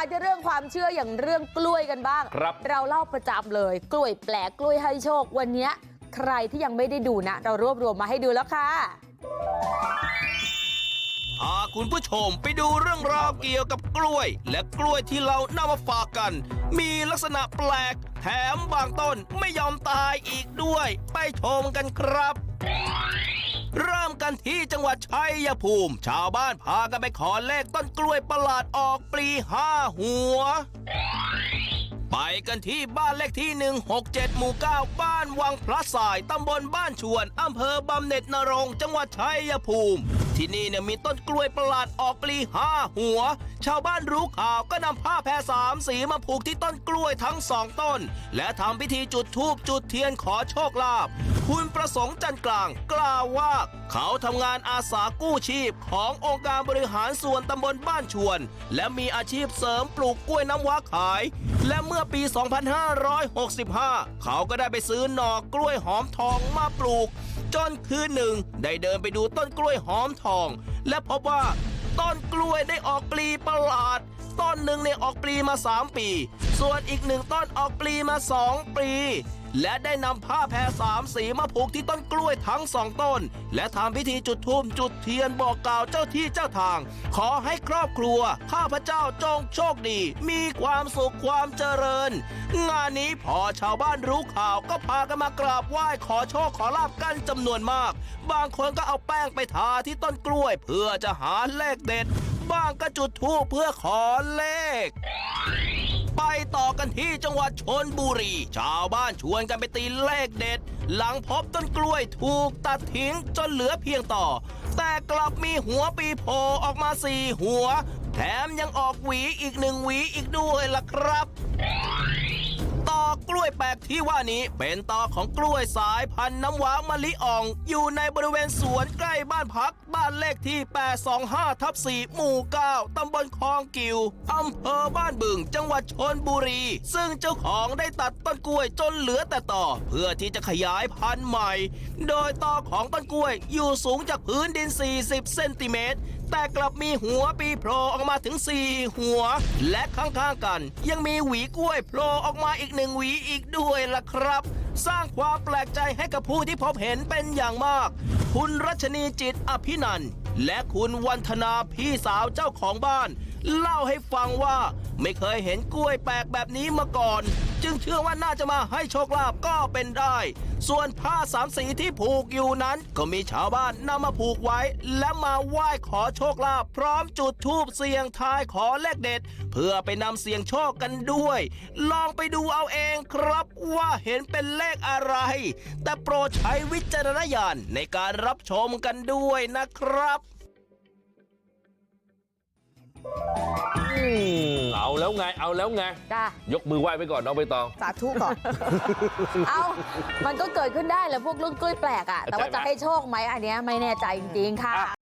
มาที่เรื่องความเชื่ออย่างเรื่องกล้วยกันบ้างครับเราเล่าประจำเลยกล้วยแปลกกล้วยให้โชควันเนี้ยใครที่ยังไม่ได้ดูนะ เรารวบรวมมาให้ดูแล้วค่ะพาคุณผู้ชมไปดูเรื่องราวเกี่ยวกับกล้วย และกล้วยที่เรานำมาฝากกัน มีลักษณะแปลก แถมบางต้นไม่ยอมตายอีกด้วย ไปชมกันครับ เริ่มกันที่จังหวัดชัยภูมิ ชาวบ้านพากันไปขอเลขต้นกล้วยประหลาดออกปลีห้าหัว ไปกันที่บ้านเลขที่ 167 หมู่ 9 บ้านวังพระสาย ตำบลบ้านชวน อำเภอบำเหน็จนรงจังหวัดชัยภูมิ ที่นี่เนี่ยมีต้นกล้วยประหลาดออกปลีห้าหัว ชาวบ้านรู้ข่าวก็นำผ้าแพรสามสีมาผูกที่ต้นกล้วยทั้งสองต้น และทำพิธีจุดธูปจุดเทียนขอโชคลาภคุณประสงค์จันกลางกล่าวว่า เขาทำงานอาสากู้ชีพขององค์การบริหารส่วนตำบลบ้านชวน และมีอาชีพเสริมปลูกกล้วยน้ำว้าขาย และเมื่อปี 2565 เขาก็ได้ไปซื้อหน่อกล้วยหอมทองมาปลูก จนคืนหนึ่งได้เดินไปดูต้นกล้วยหอมทองและพบว่าต้นกล้วยได้ออกปลีประหลาด ต้นหนึ่งเนี่ยออกปลีมา 3 ปี ส่วนอีกหนึ่งต้นออกปลีมา 2 ปีและได้นำผ้าแพรสามสีมาผูกที่ต้นกล้วยทั้งสองต้น และทำพิธีจุดธูปจุดเทียนบอกกล่าวเจ้าที่เจ้าทาง ขอให้ครอบครัว ข้าพเจ้าจงโชคดี มีความสุขความเจริญ งานนี้พอชาวบ้านรู้ข่าวก็พากันมากราบไหว้ขอโชคขอลาบกันจำนวนมาก บางคนก็เอาแป้งไปทาที่ต้นกล้วย เพื่อจะหาเลขเด็ด บ้างก็จุดทูปเพื่อขอเลข ไปต่อกันที่จังหวัดชนบุรี ชาวบ้านชวนกันไปตีเลขเด็ด หลังพบต้นกล้วยถูกตัดทิ้งจนเหลือเพียงต่อ แต่กลับมีหัวปีโผล่ออกมาสี่หัว แถมยังออกหวีอีกหนึ่งหวีอีกด้วยล่ะครับ แปลกที่ว่านี้เป็นต่อของกล้วยสายพันธุ์น้ำว้ามะลิอ่องอยู่ในบริเวณสวนใกล้บ้านพักบ้านเลขที่ 825ทับ4หมู่ 9ตำบลคลองกิวอำเภอบ้านบึง จังหวัดชนบุรี ซึ่งเจ้าของได้ตัดต้นกล้วยจนเหลือแต่ต่อ เพื่อที่จะขยายพันธุ์ใหม่ โดยต่อของต้นกล้วยอยู่สูงจากพื้นดิน 40 เซนติเมตร แต่กลับมีหัวปีโผล่ออกมาถึง4หัวและข้างๆกันยังมีหวีกล้วยโผล่ออกมาอีกหนึ่งหวีอีกด้วยล่ะครับสร้างความแปลกใจให้กับผู้ที่พบเห็นเป็นอย่างมาก คุณรัชนีจิตอภินันและคุณวันธนาพี่สาวเจ้าของบ้าน เล่าให้ฟังว่า ไม่เคยเห็นกล้วยแปลกแบบนี้มาก่อน จึงเชื่อว่าน่าจะมาให้โชคลาภก็เป็นได้ ส่วนผ้าสามสีที่ผูกอยู่นั้น ก็มีชาวบ้านนำมาผูกไว้ และมาไหว้ขอโชคลาภพร้อมจุดธูปเสียงทายขอเลขเด็ด เพื่อไปนำเสียงโชคกันด้วย ลองไปดูเอาเองครับว่าเห็นเป็นเลขอะไร แต่โปรดใช้วิจารณญาณในการรับชมกันด้วยนะครับ แล้วไงเอาแล้วไงจ้ายกมือไหว้ไปก่อนน้องใบตองสาธุก่อนเอามันก็เกิดขึ้นได้แหละพวกเรื่องกล้วยแปลกอะแต่ว่าใช่ไหมจะให้โชคไหมอันเนี้ยไม่แน่ใจจริงๆค่ะ